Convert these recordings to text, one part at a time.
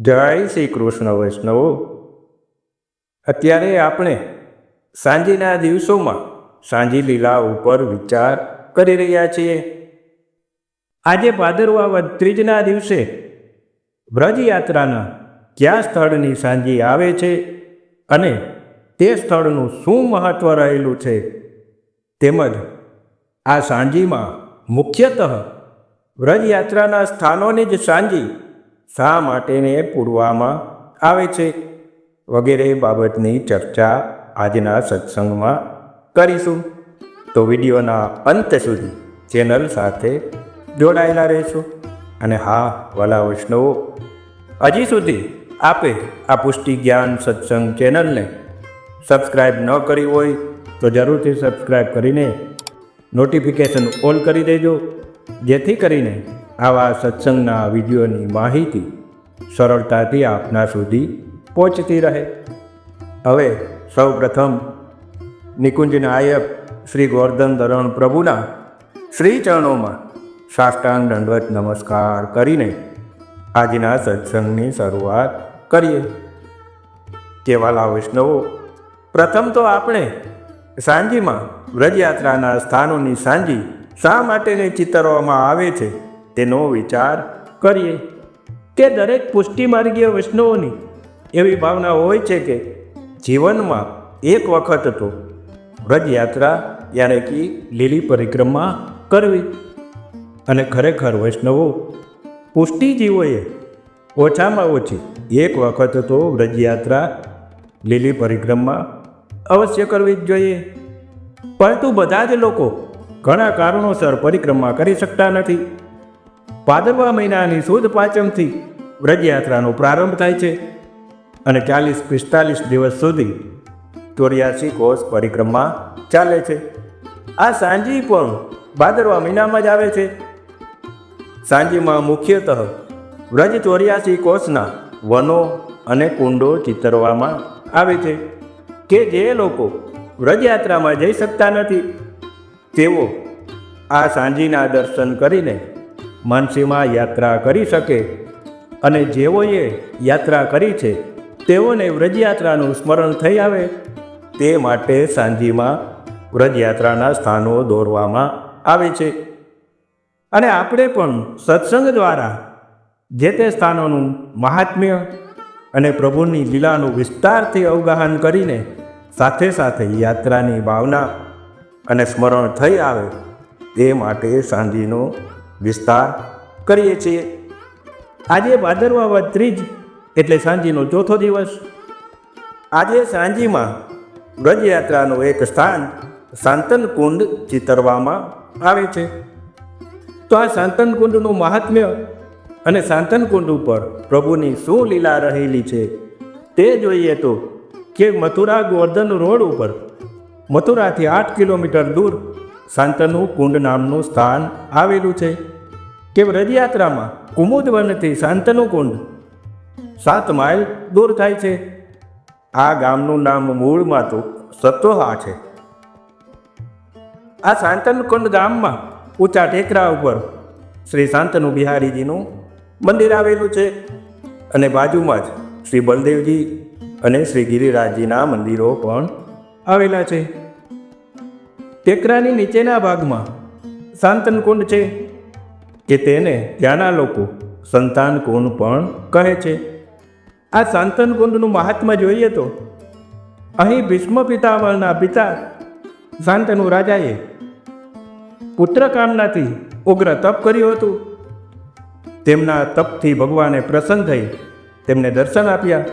જય શ્રી કૃષ્ણ વૈષ્ણવો. અત્યારે આપણે સાંજના દિવસોમાં સાંજી લીલા ઉપર વિચાર કરી રહ્યા છીએ. આજે ભાદરવા વદ ત્રીજના દિવસે વ્રજયાત્રાના કયા સ્થળની સાંજી આવે છે અને તે સ્થળનું શું મહત્ત્વ રહેલું છે તેમજ આ સાંજીમાં મુખ્યતઃ વ્રજયાત્રાના સ્થાનોની જ સાંજી શા માટેને પૂરવામાં આવે છે? વગેરે બાબતની ચર્ચા આજના સત્સંગમાં કરીશું. તો વિડીયોના અંત સુધી ચેનલ સાથે જોડાયેલા રહેશું. અને હા, વાલા વૈષ્ણવો, હજી સુધી આપે આ પુષ્ટિ જ્ઞાન સત્સંગ ચેનલને સબસ્ક્રાઈબ ન કરી હોય, તો જરૂરથી સબસ્ક્રાઈબ કરીને નોટિફિકેશન ઓલ કરી દેજો. જેથી કરીને આવા સત્સંગના વિડીયોની માહિતી સરળતાથી આપના સુધી પહોંચતી રહે. હવે સૌ પ્રથમ નિકુંજ નાયક શ્રી ગોર્ધન ધરણ પ્રભુના શ્રી ચરણોમાં સાષ્ટાંગ દંડવત નમસ્કાર કરીને આજના સત્સંગની શરૂઆત કરીએ. કેવાલા વૈષ્ણવો, પ્રથમ તો આપણે સાંજીમાં વ્રજયાત્રાના સ્થાનોની સાંજી શા માટેને ચિતરવામાં આવે છે? તેનો વિચાર કરીએ. કે દરેક પુષ્ટિમાર્ગીય વૈષ્ણવોની એવી ભાવના હોય છે કે જીવનમાં એક વખત તો વ્રજયાત્રા યાને કે લીલી પરિક્રમા કરવી. અને ખરેખર વૈષ્ણવો પુષ્ટિજીવોએ ઓછામાં ઓછી એક વખત તો વ્રજયાત્રા લીલી પરિક્રમા અવશ્ય કરવી જ જોઈએ. પરંતુ બધા જ લોકો ઘણા કારણોસર પરિક્રમા કરી શકતા નથી. ભાદરવા મહિનાની સુદ પાંચમથી વ્રજયાત્રાનો પ્રારંભ થાય છે અને ચાલીસ પિસ્તાલીસ દિવસ સુધી ચોર્યાસી કોષ પરિક્રમા ચાલે છે. આ સાંજી પણ ભાદરવા મહિનામાં જ આવે છે. સાંજીમાં મુખ્યતઃ વ્રજ ચોર્યાસી કોષના વનો અને કુંડો ચિતરવામાં આવે છે કે જે લોકો વ્રજયાત્રામાં જઈ શકતા નથી. તેઓ આ સાંજીના દર્શન કરીને માનસીમાં યાત્રા કરી શકે. અને જેઓએ યાત્રા કરી છે, તેઓને વ્રજયાત્રાનું સ્મરણ થઈ આવે. તે માટે સાંજીમાં વ્રજયાત્રાના સ્થાનો દોરવામાં આવે છે. અને આપણે પણ સત્સંગ દ્વારા જે તે સ્થાનોનું મહાત્મ્ય અને પ્રભુની લીલાનું વિસ્તારથી અવગાહન કરીને સાથે સાથે યાત્રાની ભાવના અને સ્મરણ થઈ આવે, તે માટે સાંજીનો વિસ્તાર કરીએ છીએ. આજે ભાદરવાવા ત્રીજ એટલે સાંજીનો ચોથો દિવસ. આજે સાંજીમાં વ્રજયાત્રાનું એક સ્થાન સાંતનકુંડ ચિતરવામાં આવે છે. તો આ સાંતનકુંડનું મહાત્મ્ય અને સાંતનકુંડ ઉપર પ્રભુની શું લીલા રહેલી છે તે જોઈએ તો કે મથુરા ગોર્ધન રોડ ઉપર મથુરાથી આઠ કિલોમીટર દૂર શાંતનુ કુંડ નામનું સ્થાન આવેલું છે. કે રથયાત્રામાં કુમુદવનથી શાંતનુ કુંડ સાત માઇલ દૂર થાય છે. આ ગામનું નામ મૂળમાં તો સતોહા છે. આ શાંતનુકુંડ ગામમાં ઊંચા ટેકરા ઉપર શ્રી શાંતનુ બિહારીજીનું મંદિર આવેલું છે. અને બાજુમાં જ શ્રી બલદેવજી અને શ્રી ગિરિરાજજીના મંદિરો પણ આવેલા છે. ટેકરાની નીચેના ભાગમાં શાંતન કુંડ છે કે તેને ત્યાંના લોકો સંતાન કુંડ પણ કહે છે. આ શાંતન કુંડનું મહાત્મા જોઈએ તો અહીં ભીષ્મ પિતામહના પિતા શાંતનુ રાજાએ પુત્ર કામનાથી ઉગ્ર તપ કર્યું હતું. તેમના તપથી ભગવાને પ્રસન્ન થઈ તેમને દર્શન આપ્યા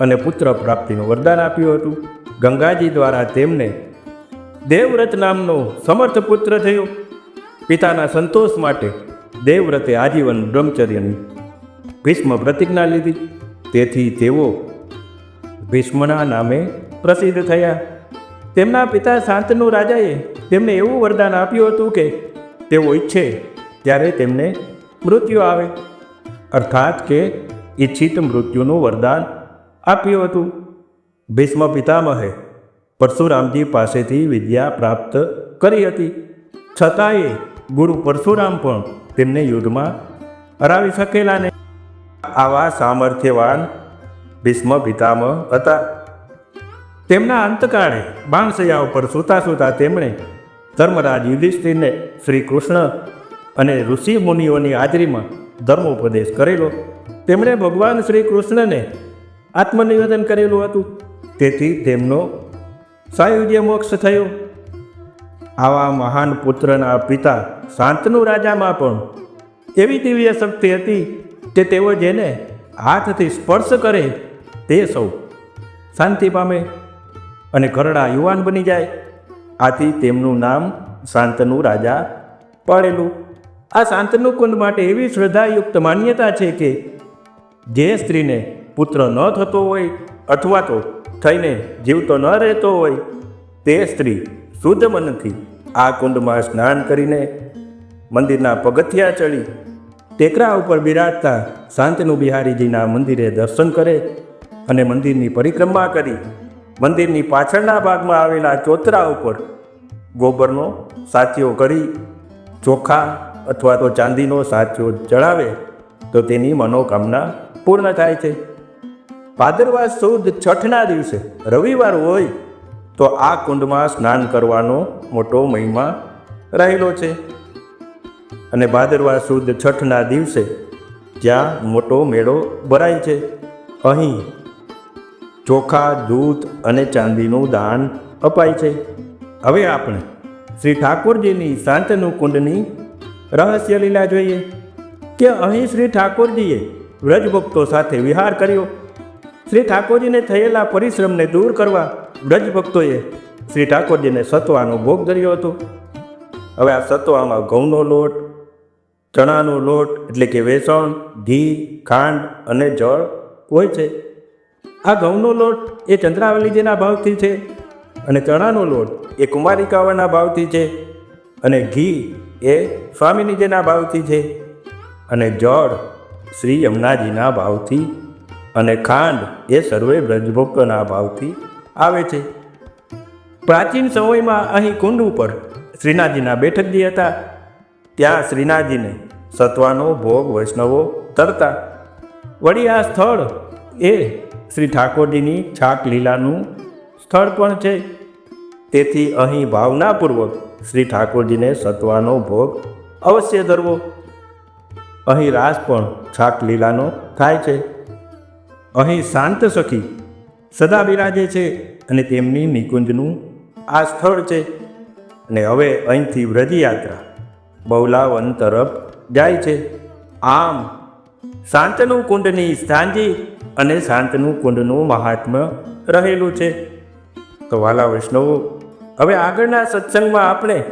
અને પુત્ર પ્રાપ્તિનું વરદાન આપ્યું હતું. ગંગાજી દ્વારા તેમને દેવવ્રત નામનો સમર્થ પુત્ર થયો. પિતાના સંતોષ માટે દેવવ્રતે આજીવન બ્રહ્મચર્યની ભીષ્મ પ્રતિજ્ઞા લીધી. તેથી તેઓ ભીષ્મના નામે પ્રસિદ્ધ થયા. તેમના પિતા શાંતનુ રાજાએ તેમને એવું વરદાન આપ્યું હતું કે તેઓ ઈચ્છે ત્યારે તેમને મૃત્યુ આવે. અર્થાત કે ઈચ્છિત મૃત્યુનું વરદાન આપ્યું હતું. ભીષ્મ પિતામહે પરશુરામજી પાસેથી વિદ્યા પ્રાપ્ત કરી હતી. છતાંય ગુરુ પરશુરામ પણ તેમને યુદ્ધમાં હરાવી શકેલા ને આવા સામર્થ્યવાન ભીષ્મ પિતામહ હતા. તેમના અંતકાળે બાણસૈયા ઉપર સૂતા સૂતા તેમણે ધર્મરાજ યુધિષ્ઠિરને શ્રી કૃષ્ણ અને ઋષિ મુનિઓની હાજરીમાં ધર્મોપદેશ કરેલો. તેમણે ભગવાન શ્રી કૃષ્ણને આત્મનિવેદન કરેલું હતું. તેથી તેમનો સાયુજ્ય મોક્ષ થયો. આવા મહાન પુત્રના પિતા શાંતનુ રાજામાં પણ એવી દિવ્ય શક્તિ હતી કે તેઓ જેને હાથથી સ્પર્શ કરે તે સૌ શાંતિ પામે અને ઘરડા યુવાન બની જાય. આથી તેમનું નામ શાંતનુ રાજા પાડેલું આ શાંતનુ કુંડ માટે એવી શ્રદ્ધાયુક્ત માન્યતા છે કે જે સ્ત્રીને પુત્ર ન થતો હોય અથવા તો થઈને જીવતો ન રહેતો હોય તે સ્ત્રી શુદ્ધ મનથી આ કુંડમાં સ્નાન કરીને મંદિરના પગથિયા ચડી ટેકરા ઉપર બિરાજતા શાંતનુ બિહારીજીના મંદિરે દર્શન કરે અને મંદિરની પરિક્રમા કરી. મંદિરની પાછળના ભાગમાં આવેલા ચોતરા ઉપર ગોબરનો સાચીઓ કરી, ચોખા અથવા તો ચાંદીનો સાચો ચડાવે તો તેની મનોકામના પૂર્ણ થાય છે. ભાદરવા સુદ છઠના દિવસે રવિવાર હોય તો આ કુંડમાં સ્નાન કરવાનો મોટો મહિમા રહેલો છે. અને ભાદરવા સુદ છઠના દિવસે જ્યાં મોટો મેળો ભરાય છે. અહીં ચોખા, દૂધ અને ચાંદીનું દાન અપાય છે. હવે આપણે શ્રી ઠાકોરજીની શાંતનુ કુંડની રહસ્ય લીલા જોઈએ. કે અહીં શ્રી ઠાકોરજીએ વ્રજભક્તો સાથે વિહાર કર્યો. શ્રી ઠાકોરજીને થયેલા પરિશ્રમને દૂર કરવા વ્રજભક્તોએ શ્રી ઠાકોરજીને સત્વાનો ભોગ ધર્યો હતો. હવે આ સત્વામાં ઘઉંનો લોટ, ચણાનો લોટ એટલે કે વેસણ, ઘી, ખાંડ અને જળ હોય છે. આ ઘઉંનો લોટ એ ચંદ્રાવલીજીના ભાવથી છે અને ચણાનો લોટ એ કુમારિકાવાના ભાવથી છે અને ઘી એ સ્વામીનીજીના ભાવથી છે અને જળ શ્રી યમુનાજીના ભાવથી અને ખાંડ એ સર્વે બ્રજભક્તોના ભાવથી આવે છે. પ્રાચીન સમયમાં અહીં કુંડ ઉપર શ્રીનાથજીના બેઠકજી હતા, ત્યાં શ્રીનાથજીને સત્વાનો ભોગ વૈષ્ણવો તરતા. વળી આ સ્થળ એ શ્રી ઠાકોરજીની છાક લીલાનું સ્થળ પણ છે. તેથી અહીં ભાવનાપૂર્વક શ્રી ઠાકોરજીને સત્વાનો ભોગ અવશ્ય ધરવો. અહીં રાસ પણ છાક લીલાનો થાય છે. અહીં શાંત સખી સદા બિરાજે છે અને તેમની નિકુંજનું આ સ્થળ છે. અને હવે અહીંથી વ્રજયાત્રા બહુલાવન તરફ જાય છે. આમ શાંતનુ કુંડની સાંજી અને શાંતનુ કુંડનું મહાત્મ્ય રહેલું છે. તો વાલા વૈષ્ણવો, હવે આગળના સત્સંગમાં આપણે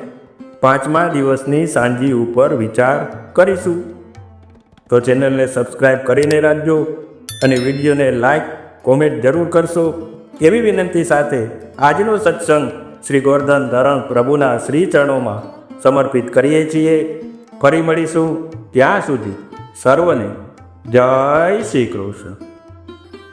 પાંચમા દિવસની સાંજી ઉપર વિચાર કરીશું. તો ચેનલને સબસ્ક્રાઈબ કરીને રાખજો. અને વિડીયોને લાઈક કોમેન્ટ જરૂર કરશો. એવી વિનંતી સાથે આજનો સત્સંગ શ્રી ગોરધન ધરણ પ્રભુના શ્રી ચરણોમાં સમર્પિત કરીએ છીએ. ફરી મળીશું ત્યાં સુધી સર્વને જય શ્રી કૃષ્ણ.